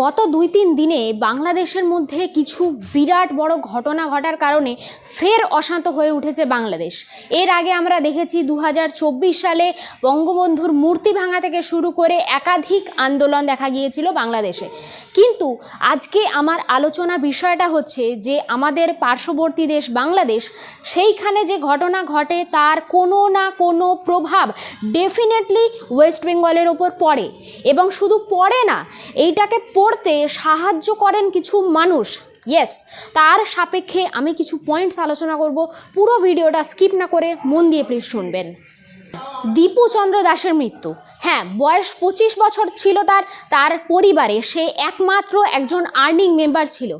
গত দুই তিন দিনে বাংলাদেশের মধ্যে কিছু বিরাট বড় ঘটনা ঘটার কারণে ফের অশান্ত হয়ে উঠেছে বাংলাদেশ। এর আগে আমরা দেখেছি দু হাজার চব্বিশ সালে বঙ্গবন্ধুর মূর্তি ভাঙা থেকে শুরু করে একাধিক আন্দোলন দেখা গিয়েছিল বাংলাদেশে। কিন্তু আজকে আমার আলোচনার বিষয়টা হচ্ছে যে আমাদের পার্শ্ববর্তী দেশ বাংলাদেশ, সেইখানে যে ঘটনা ঘটে তার কোনো না কোনো প্রভাব ডেফিনেটলি ওয়েস্ট বেঙ্গলের ওপর পড়ে। এবং শুধু পড়ে না, এইটাকে পড়তে সাহায্য করেন কিছু মানুষ। ইয়েস তার সাপেক্ষে আমি কিছু পয়েন্টস আলোচনা করব। পুরো ভিডিওটা স্কিপ না করে মন দিয়ে প্লিজ শুনবেন। দীপু চন্দ্র দাসের মৃত্যু। হ্যাঁ বয়স পঁচিশ বছর ছিল তার। তার পরিবারে সে একমাত্র একজন আর্নিং মেম্বার ছিল।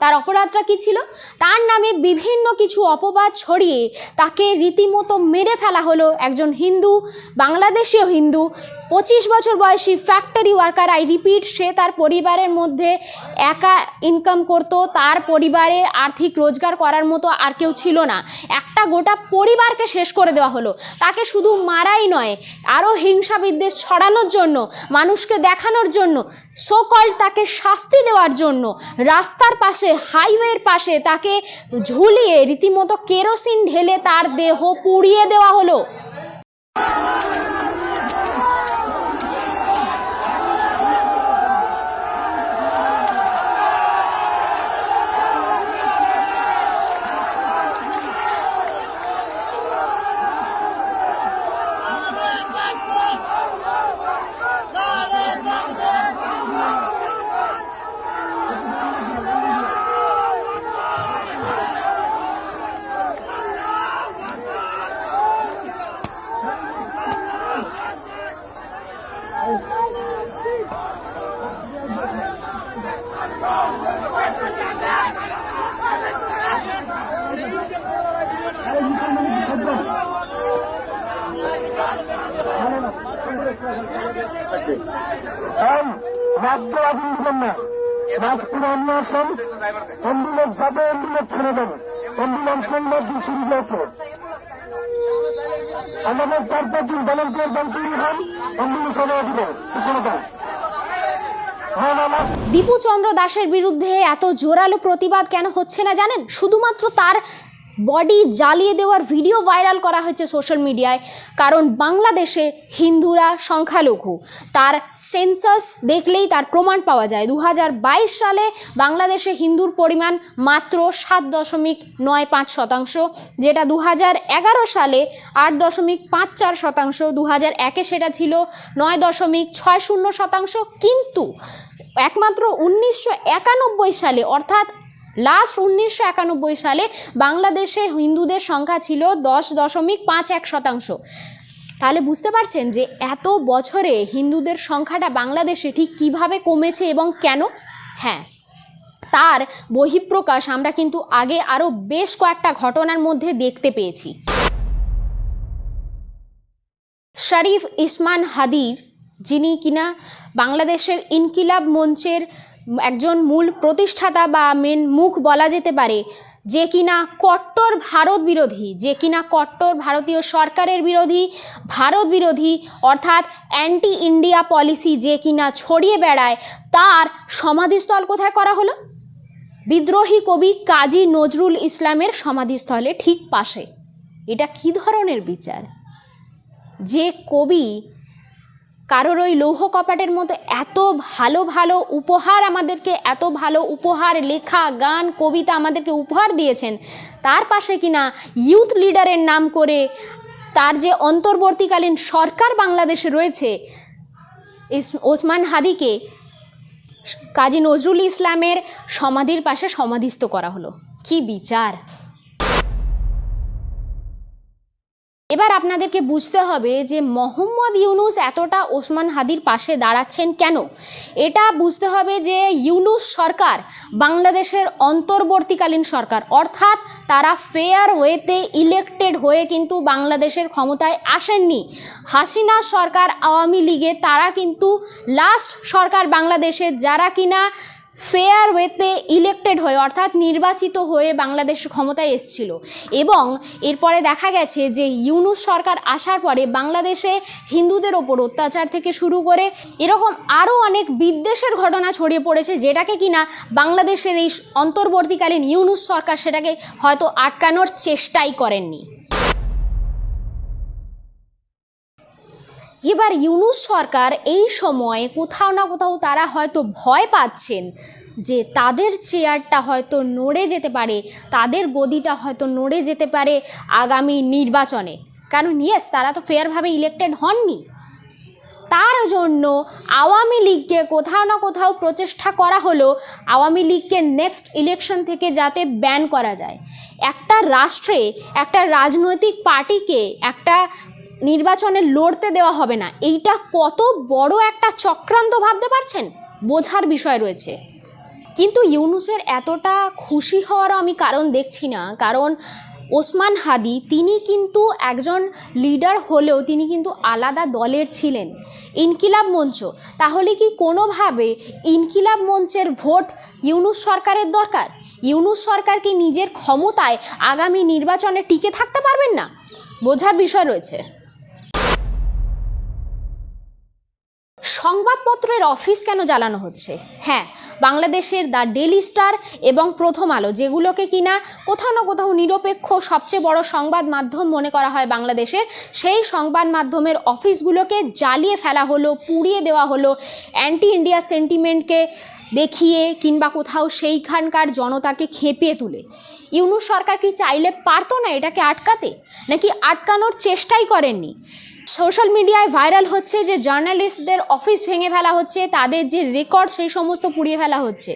তার অপরাধটা কি ছিল? তার নামে বিভিন্ন কিছু অপবাদ ছড়িয়ে তাকে রীতিমতো মেরে ফেলা হলো একজন হিন্দু, বাংলাদেশীয় হিন্দু পঁচিশ বছর বয়সী ফ্যাক্টরি ওয়ার্কার আই রিপিট সে তার পরিবারের মধ্যে একা ইনকাম করত, তার পরিবারে আর্থিক রোজগার করার মতো আর কেউ ছিল না। একটা গোটা পরিবারকে শেষ করে দেওয়া হলো। তাকে শুধু মারাই নয়, আরও হিংসা বিদ্বেষ ছড়ানোর জন্য, মানুষকে দেখানোর জন্য সোকল তাকে শাস্তি দেওয়ার জন্য, রাস্তার পাশে হাইওয়ের পাশে তাকে ঝুলিয়ে রীতিমতো কেরোসিন ঢেলে তার দেহ পুড়িয়ে দেওয়া হলো কারণ রাজ্য আগুন দিবেন না অন্বেষণ অ্যাম্বুলেন্স যাবে অ্যাম্বুলেন্স ছেড়ে দেবে। অ্যাম্বুলেন্স নম্বর শুরু হয়েছে আমাদের চার পাঁচজন ভলেন্টিয়ার দল তৈরি হন অ্যাম্বুলেন্স চলে দিব পিছনে দেন হ্যাঁ দীপু চন্দ্র দাসের বিরুদ্ধে এত জোরালো প্রতিবাদ কেন হচ্ছে না জানেন? শুধুমাত্র তার বডি জ্বালিয়ে দেওয়ার ভিডিও ভাইরাল করা হয়েছে সোশ্যাল মিডিয়ায়, কারণ বাংলাদেশে হিন্দুরা সংখ্যালঘু। তার সেন্সাস দেখলেই তার প্রমাণ পাওয়া যায়। দু হাজার বাইশ সালে বাংলাদেশে হিন্দুর পরিমাণ মাত্র সাত দশমিক নয় পাঁচ শতাংশ, যেটা দু হাজার এগারো সালে আট দশমিক পাঁচ চার শতাংশ দু হাজার একে সেটা ছিল নয় দশমিক ছয় শূন্য শতাংশ। কিন্তু একমাত্র উনিশশো একানব্বই সালে, অর্থাৎ লাস্ট উনিশশো একানব্বই সালে বাংলাদেশে হিন্দুদের সংখ্যা ছিল দশ দশমিক পাঁচ এক শতাংশ। তাহলে বুঝতে পারছেন যে এত বছরে হিন্দুদের সংখ্যাটা বাংলাদেশে ঠিক কীভাবে কমেছে এবং কেন? হ্যাঁ তার বহিঃপ্রকাশ আমরা কিন্তু আগে আরও বেশ কয়েকটা ঘটনার মধ্যে দেখতে পেয়েছি। শরীফ ইসমান হাদির, যিনি কিনা বাংলাদেশের ইনকিলাব মঞ্চের একজন মূল প্রতিষ্ঠাতা বা মেন মুখ বলা যেতে পারে, যে কিনা কট্টর ভারত বিরোধী, যে কিনা কট্টর ভারতীয় সরকারের বিরোধী, ভারত বিরোধী, অর্থাৎ অ্যান্টি ইন্ডিয়া পলিসি যে কিনা ছড়িয়ে বেড়ায়, তার সমাধিস্থল কোথায় করা হলো? বিদ্রোহী কবি কাজী নজরুল ইসলামের সমাধিস্থলে ঠিক পাশে। এটা কী ধরনের বিচার? যে কবি কারোর ওই লৌহ কপাটের মতো এত ভালো ভালো উপহার আমাদেরকে, এত ভালো উপহার, লেখা, গান, কবিতা আমাদেরকে উপহার দিয়েছেন, তার পাশে কিনা ইউথ লিডারের নাম করে তার যে অন্তর্বর্তীকালীন সরকার বাংলাদেশে রয়েছে ওসমান হাদিকে কাজী নজরুল ইসলামের সমাধির পাশে সমাধিস্থ করা হলো। কি বিচার! এবার আপনাদেরকে বুঝতে হবে যে মোহাম্মদ ইউনুস এতটা ওসমান হাদির পাশে দাঁড়াচ্ছেন কেন? এটা বুঝতে হবে যে ইউনুস সরকার বাংলাদেশের অন্তর্বর্তীকালীন সরকার। অর্থাৎ তারা ফেয়ার ওয়েতে ইলেক্টেড হয়ে কিন্তু বাংলাদেশের ক্ষমতায় আসেননি। হাসিনা সরকার আওয়ামী লীগে তারা কিন্তু লাস্ট সরকার বাংলাদেশে যারা কিনা ফেয়ার ওয়েতে ইলেক্টেড হয়ে, অর্থাৎ নির্বাচিত হয়ে বাংলাদেশ ক্ষমতায় এসেছিল। এবং এরপরে দেখা গেছে যে ইউনুস সরকার আসার পরে বাংলাদেশে হিন্দুদের ওপর অত্যাচার থেকে শুরু করে এরকম আরও অনেক বিদ্বেষের ঘটনা ছড়িয়ে পড়েছে, যেটাকে কিনা বাংলাদেশের এই অন্তর্বর্তীকালীন ইউনুস সরকার সেটাকে হয়তো আটকানোর চেষ্টাই করেননি। এবার ইউনুস সরকার এই সময়ে কোথাও না কোথাও তারা হয়তো ভয় পাচ্ছেন যে তাদের চেয়ারটা হয়তো নড়ে যেতে পারে, তাদের গদিটা হয়তো নড়ে যেতে পারে আগামী নির্বাচনে। কারণ ইয়েস তারা তো ফেয়ারভাবে ইলেক্টেড হননি। তার জন্য আওয়ামী লীগকে কোথাও না কোথাও প্রচেষ্টা করা হলো আওয়ামী লীগকে নেক্সট ইলেকশন থেকে যাতে ব্যান করা যায়। একটা রাষ্ট্রে, একটা রাজনৈতিক পার্টিকে, একটা নির্বাচনে লড়তে দেওয়া হবে না। এইটা কত বড় একটা চক্রান্ত ভাবতে পারছেন? বোঝার বিষয় রয়েছে। কিন্তু ইউনুসের এতটা খুশি হওয়ারও আমি কারণ দেখছি না। কারণ ওসমান হাদি, তিনি কিন্তু একজন লিডার হলেও তিনি কিন্তু আলাদা দলের ছিলেন। ইনকিলাব মঞ্চ। তাহলে কি কোনোভাবে ইনকিলাব মঞ্চের ভোট ইউনুস সরকারের দরকার? ইউনুস সরকার কি নিজের ক্ষমতায় আগামী নির্বাচনে টিকে থাকতে পারবেন না? বোঝার বিষয় রয়েছে। সংবাদপত্রের অফিস কেন জ্বালানো হচ্ছে? হ্যাঁ বাংলাদেশের দ্য ডেলি স্টার এবং প্রথম আলো, যেগুলোকে কিনা কোথাও না কোথাও নিরপেক্ষ সবচেয়ে বড় সংবাদ মাধ্যম মনে করা হয় বাংলাদেশের, সেই সংবাদ মাধ্যমের অফিসগুলোকে জ্বালিয়ে ফেলা হলো, পুড়িয়ে দেওয়া হলো অ্যান্টি ইন্ডিয়া সেন্টিমেন্টকে দেখিয়ে কিংবা কোথাও সেইখানকার জনতাকে খেপিয়ে তুলে। ইউনুস সরকার কি চাইলে পারতো না এটাকে আটকাতে? নাকি আটকানোর চেষ্টাই করেননি? সোশ্যাল মিডিয়ায় ভাইরাল হচ্ছে যে জার্নালিস্টদের অফিস ভেঙে ফেলা হচ্ছে, তাদের যে রেকর্ড সেই সমস্ত পুড়িয়ে ফেলা হচ্ছে।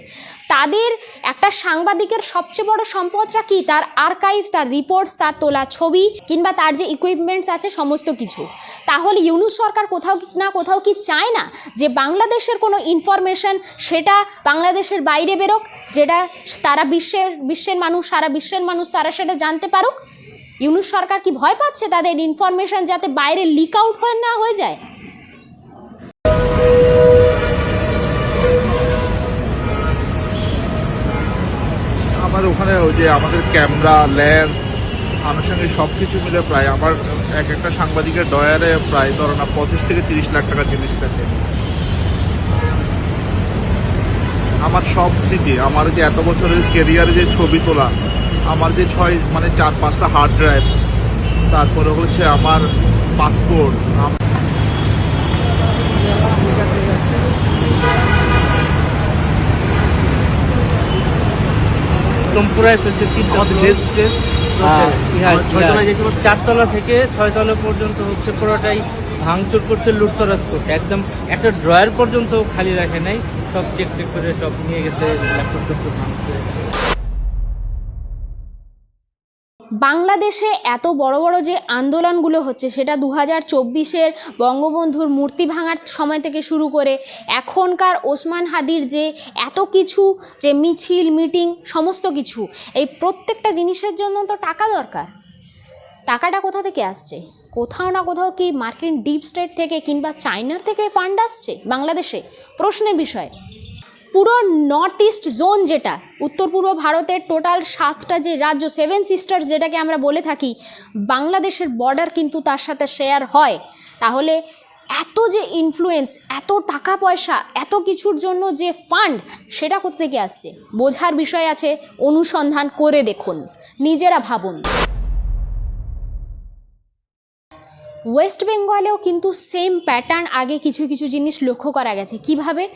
তাদের একটা সাংবাদিকের সবচেয়ে বড় সম্পদটা কি? তার আর্কাইভ তার রিপোর্টস তার তোলা ছবি, কিংবা তার যে ইকুইপমেন্টস আছে সমস্ত কিছু। তাহলে ইউনুস সরকার কোথাও না কোথাও কি চায় না যে বাংলাদেশের কোনো ইনফরমেশন সেটা বাংলাদেশের বাইরে বেরোক, যেটা তারা বিশ্বের বিশ্বের মানুষ, সারা বিশ্বের মানুষ তারা সেটা জানতে পারুক? ইউনুস সরকার কি ভয় পাচ্ছে তাদের ইনফরমেশন যাতে বাইরে লিক আউট হয়ে না হয়ে যায়? আমার ওখানে ওই যে আমাদের ক্যামেরা লেন্স আনুষঙ্গিক সব কিছু মিলে প্রায় আমার এক একটা সাংবাদিকের ডয়ারে প্রায় ধরো না পঁচিশ থেকে তিরিশ লাখ টাকার জিনিস থাকে। আমার সব স্মৃতি, আমার যে এত বছরের কেরিয়ারে যে ছবি তোলা আমার যে ছয় মানে চার পাঁচটা হার্ড ড্রাইভ তারপরে হচ্ছে আমার পাসপোর্ট হ্যাঁ, চারতলা থেকে ছয়তলা পর্যন্ত হচ্ছে পুরোটাই ভাঙচুর করছে লুটতরাজ করছে। একদম একটা ড্রয়ার পর্যন্ত খালি রাখে নাই সব চেক টেক করে সব নিয়ে গেছে ল্যাপটপ ট্যাপটপ ভাঙছে। বাংলাদেশে এত বড় বড় যে আন্দোলনগুলো হচ্ছে, সেটা দু হাজার চব্বিশের বঙ্গবন্ধুর মূর্তি ভাঙার সময় থেকে শুরু করে এখনকার ওসমান হাদির যে এত কিছু, যে মিছিল, মিটিং, সমস্ত কিছু, এই প্রত্যেকটা জিনিসের জন্য তো টাকা দরকার। টাকাটা কোথা থেকে আসছে? কোথাও না কোথাও কি মার্কিন ডিপ স্টেট থেকে কিংবা চায়নার থেকে ফান্ড আসছে বাংলাদেশে? প্রশ্নের বিষয়। পুরো নর্থ ইস্ট জোন যেটা, উত্তর পূর্ব ভারতের টোটাল সাতটা যে রাজ্য সেভেন সিস্টার্স যেটাকে আমরা বলে থাকি, বাংলাদেশের বর্ডার কিন্তু তার সাথে শেয়ার হয়। তাহলে এত যে ইনফ্লুয়েন্স এত টাকা পয়সা, এত কিছুর জন্য যে ফান্ড সেটা কোথা থেকে আসছে? বোঝার বিষয় আছে, অনুসন্ধান করে দেখুন, নিজেরা ভাবুন। ওয়েস্ট বেঙ্গলেও কিন্তু সেম প্যাটার্ন আগে কিছু কিছু জিনিস লক্ষ্য করা গেছে। কীভাবে?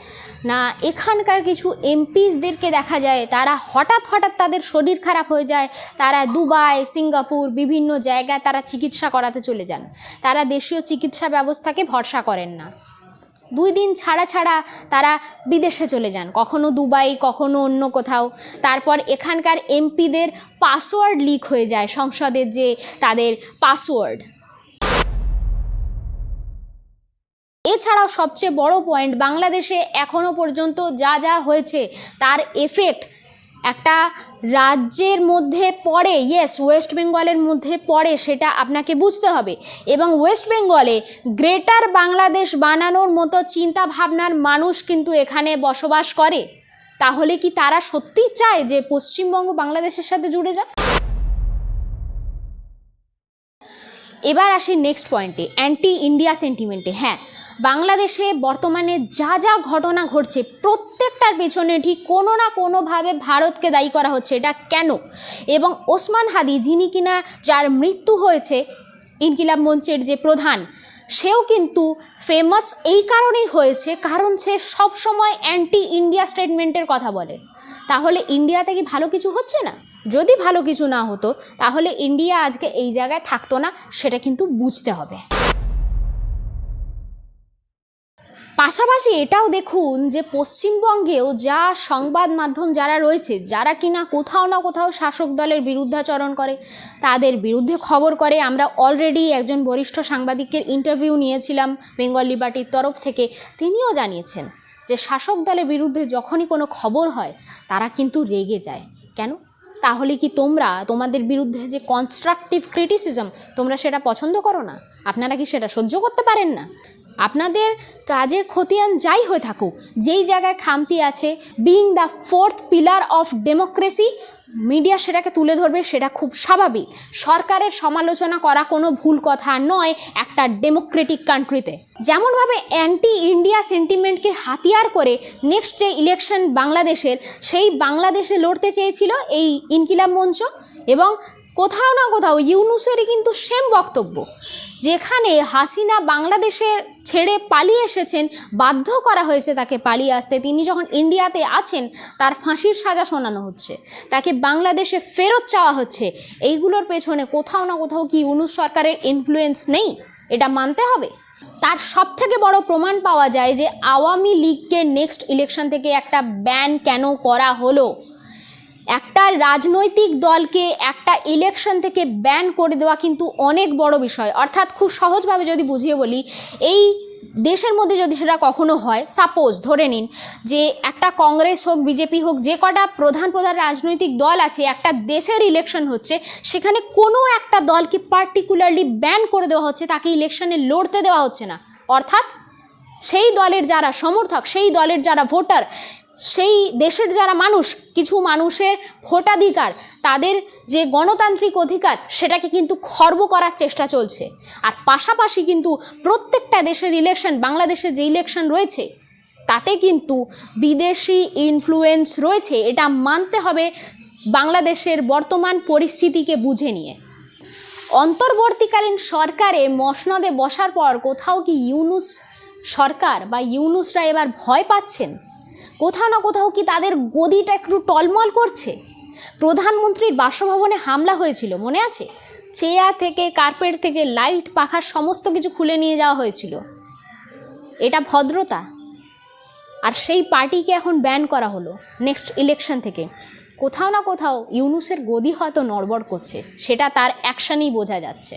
না, এখানকার কিছু এমপিসদেরকে দেখা যায়, তারা হঠাৎ হঠাৎ তাদের শরীর খারাপ হয়ে যায়, তারা দুবাই, সিঙ্গাপুর, বিভিন্ন জায়গায় তারা চিকিৎসা করাতে চলে যান। তারা দেশীয় চিকিৎসা ব্যবস্থাকে ভরসা করেন না। দুই দিন ছাড়া ছাড়া তারা বিদেশে চলে যান, কখনো দুবাই, কখনো অন্য কোথাও। তারপর এখানকার এমপিদের পাসওয়ার্ড লিক হয়ে যায়, সংসদের যে তাদের পাসওয়ার্ড এছাড়াও সবচেয়ে বড় পয়েন্ট বাংলাদেশে এখনও পর্যন্ত যা যা হয়েছে, তার এফেক্ট একটা রাজ্যের মধ্যে পড়ে ইয়েস ওয়েস্ট বেঙ্গলের মধ্যে পড়ে, সেটা আপনাকে বুঝতে হবে। এবং ওয়েস্ট বেঙ্গলে গ্রেটার বাংলাদেশ বানানোর মতো চিন্তা ভাবনার মানুষ কিন্তু এখানে বসবাস করে। তাহলে কি তারা সত্যিই চায় যে পশ্চিমবঙ্গ বাংলাদেশের সাথে জুড়ে যাক? এবার আসি নেক্সট পয়েন্টে অ্যান্টি ইন্ডিয়া সেন্টিমেন্টে হ্যাঁ বাংলাদেশে বর্তমানে যা যা ঘটনা ঘটছে, প্রত্যেকটার পেছনে ঠিক কোনো না কোনোভাবে ভারতকে দায়ী করা হচ্ছে, এটা কেন? এবং ওসমান হাদি, যিনি কিনা যার মৃত্যু হয়েছে ইনকিলাব মঞ্চের যে প্রধান, সেও কিন্তু ফেমাস এই কারণেই হয়েছে, কারণ সে সবসময় অ্যান্টি ইন্ডিয়া স্টেটমেন্টের কথা বলে। তাহলে ইন্ডিয়াতে কি ভালো কিছু হচ্ছে না? যদি ভালো কিছু না হতো, তাহলে ইন্ডিয়া আজকে এই জায়গায় থাকতো না, সেটা কিন্তু বুঝতে হবে। পাশাপাশি এটাও দেখুন যে পশ্চিমবঙ্গেও যা সংবাদ মাধ্যম যারা রয়েছে, যারা কিনা কোথাও না কোথাও শাসক দলের বিরুদ্ধাচরণ করে, তাদের বিরুদ্ধে খবর করে। আমরা অলরেডি একজন বরিষ্ঠ সাংবাদিকের ইন্টারভিউ নিয়েছিলাম বেঙ্গল লিবার্টির তরফ থেকে। তিনিও জানিয়েছেন যে শাসক দলের বিরুদ্ধে যখনই কোনো খবর হয়, তারা কিন্তু রেগে যায়। কেন? তাহলে কি তোমরা, তোমাদের বিরুদ্ধে যে কনস্ট্রাকটিভ ক্রিটিসিজম তোমরা সেটা পছন্দ করো না? আপনারা কি সেটা সহ্য করতে পারেন না? আপনাদের কাজের খতিয়ান যাই হয়ে থাকুক, যেই জায়গায় খামতি আছে being the fourth pillar of democracy media সেটাকে তুলে ধরবে, সেটা খুব স্বাভাবিক। সরকারের সমালোচনা করা কোনো ভুল কথা নয় একটা ডেমোক্রেটিক কান্ট্রিতে যেমনভাবে অ্যান্টি ইন্ডিয়া সেন্টিমেন্টকে হাতিয়ার করে নেক্সট যে ইলেকশন বাংলাদেশের, সেই বাংলাদেশে লড়তে চেয়েছিল এই ইনকিলাব মঞ্চ এবং কোথাও না কোথাও ইউনুসেরই কিন্তু সেম বক্তব্য। যেখানে হাসিনা বাংলাদেশে ছেড়ে পালিয়ে এসেছেন, বাধ্য করা হয়েছে তাকে পালিয়ে আসতে। তিনি যখন ইন্ডিয়াতে আছেন, তার ফাঁসির সাজা শোনানো হচ্ছে। তাকে বাংলাদেশে ফেরত চাওয়া হচ্ছে। এইগুলোর পেছনে কোথাও না কোথাও কি ইউনুস সরকারের ইনফ্লুয়েন্স নেই? এটা মানতে হবে? তার সব থেকে বড় প্রমাণ পাওয়া যায় যে আওয়ামী লীগকে নেক্সট ইলেকশন থেকে একটা ব্যান কেন করা হলো? একটা রাজনৈতিক দলকে একটা ইলেকশন থেকে ব্যান করে দেওয়া কিন্তু অনেক বড় বিষয়। অর্থাৎ খুব সহজভাবে যদি বুঝিয়ে বলি, এই দেশের মধ্যে যদি সেটা কখনো হয় সাপোজ ধরে নিন যে একটা কংগ্রেস হোক, বিজেপি হোক, যে কটা প্রধান প্রধান রাজনৈতিক দল আছে, একটা দেশের ইলেকশন হচ্ছে, সেখানে কোনো একটা দলকে পার্টিকুলারলি ব্যান করে দেওয়া হচ্ছে, তাকে ইলেকশনে লড়তে দেওয়া হচ্ছে না। অর্থাৎ সেই দলের যারা সমর্থক, সেই দলের যারা ভোটার সেই দেশের যারা মানুষ, কিছু মানুষের ভোটাধিকার, তাদের যে গণতান্ত্রিক অধিকার, সেটাকে কিন্তু খর্ব করার চেষ্টা চলছে। আর পাশাপাশি কিন্তু প্রত্যেকটা দেশের ইলেকশন বাংলাদেশে যে ইলেকশন রয়েছে, তাতে কিন্তু বিদেশি ইনফ্লুয়েন্স রয়েছে, এটা মানতে হবে বাংলাদেশের বর্তমান পরিস্থিতিকে বুঝে নিয়ে। অন্তর্বর্তীকালীন সরকারে মসনদে বসার পর কোথাও কি ইউনুস সরকার বা ইউনুসরা এবার ভয় পাচ্ছেন? কোথাও না কোথাও কি তাদের গদিটা একটু টলমল করছে? প্রধানমন্ত্রীর বাসভবনে হামলা হয়েছিল, মনে আছে? চেয়ার থেকে, কার্পেট থেকে লাইট, পাখা সমস্ত কিছু খুলে নিয়ে যাওয়া হয়েছিল। এটা ভদ্রতা? আর সেই পার্টিকে এখন ব্যান করা হলো নেক্সট ইলেকশন থেকে। কোথাও না কোথাও ইউনুসের গদি হয়তো নড়বড় করছে, সেটা তার অ্যাকশানেই বোঝা যাচ্ছে।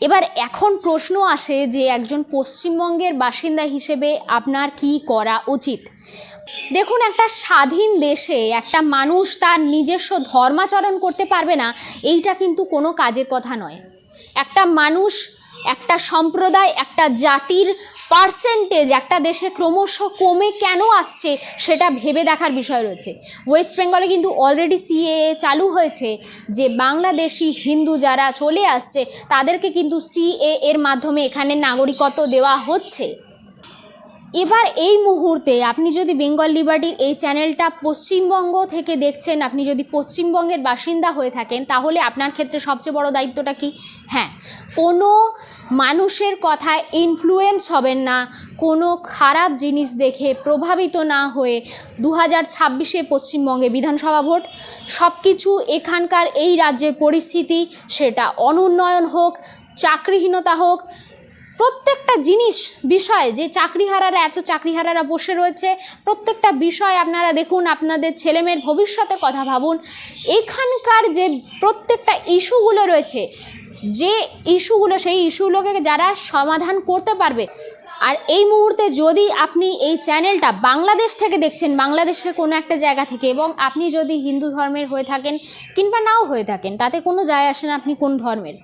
এবার এখন প্রশ্ন আসে যে একজন পশ্চিমবঙ্গের বাসিন্দা হিসেবে আপনার কি করা উচিত? দেখুন, একটা স্বাধীন দেশে একটা মানুষ তার নিজস্ব ধর্মাচরণ করতে পারবে না, এইটা কিন্তু কোনো কাজের কথা নয়। একটা মানুষ, একটা সম্প্রদায়, একটা জাতির পার্সেন্টেজ একটা দেশে ক্রমশ কমে কেন আসছে, সেটা ভেবে দেখার বিষয় রয়েছে। ওয়েস্ট বেঙ্গলে কিন্তু অলরেডি সিএএ চালু হয়েছে যে বাংলাদেশি হিন্দু যারা চলে আসছে, তাদেরকে কিন্তু সিএ এর মাধ্যমে এখানে নাগরিকত্ব দেওয়া হচ্ছে। এবার এই মুহূর্তে আপনি যদি বেঙ্গল লিবার্টির এই চ্যানেলটা পশ্চিমবঙ্গ থেকে দেখছেন, আপনি যদি পশ্চিমবঙ্গের বাসিন্দা হয়ে থাকেন, তাহলে আপনার ক্ষেত্রে সবচেয়ে বড় দায়িত্বটা কি? হ্যাঁ কোনো মানুষের কথায় ইনফ্লুয়েন্স হবেন না, কোনো খারাপ জিনিস দেখে প্রভাবিত না হয়ে দু হাজার ছাব্বিশে পশ্চিমবঙ্গে বিধানসভা ভোট সব কিছু এখানকার এই রাজ্যের পরিস্থিতি, সেটা অনুন্নয়ন হোক, চাকরিহীনতা হোক প্রত্যেকটা জিনিস, বিষয়, যে চাকরিহারারা, এত চাকরিহারারা বসে রয়েছে, প্রত্যেকটা বিষয় আপনারা দেখুন, আপনাদের ছেলেমেয়ের ভবিষ্যতের কথা ভাবুন। এখানকার যে প্রত্যেকটা ইস্যুগুলো রয়েছে, যে ইস্যুগুলো, সেই ইস্যুগুলোকে যারা সমাধান করতে পারবে আর এই মুহূর্তে যদি আপনি এই চ্যানেলটা বাংলাদেশ থেকে দেখছেন, বাংলাদেশের কোনো একটা জায়গা থেকে এবং আপনি যদি হিন্দু ধর্মের হয়ে থাকেন কিংবা নাও হয়ে থাকেন, তাতে কোনো যায় আসে না আপনি কোন ধর্মের।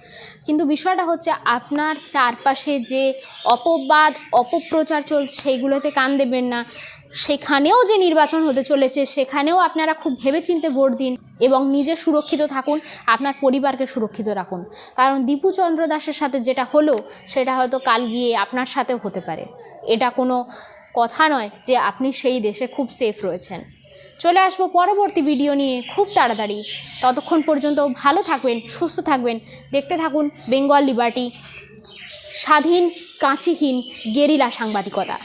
কিন্তু বিষয়টা হচ্ছে আপনার চারপাশে যে অপবাদ, অপপ্রচার চলছে, সেইগুলোতে কান দেবেন না। সেখানেও যে নির্বাচন হতে চলেছে, সেখানেও আপনারা খুব ভেবেচিন্তে ভোট দিন এবং নিজে সুরক্ষিত থাকুন, আপনার পরিবারকে সুরক্ষিত রাখুন। কারণ দীপু চন্দ্র দাসের সাথে যেটা হলো, সেটা হয়তো কাল গিয়ে আপনার সাথেও হতে পারে। এটা কোনো কথা নয় যে আপনি সেই দেশে খুব সেফ রয়েছেন। চলে আসব পরবর্তী ভিডিও নিয়ে খুব তাড়াতাড়ি। ততক্ষণ পর্যন্ত ভালো থাকবেন, সুস্থ থাকবেন। দেখতে থাকুন বেঙ্গল লিবার্টি স্বাধীন, কাঁচিহীন, গেরিলা সাংবাদিকতা।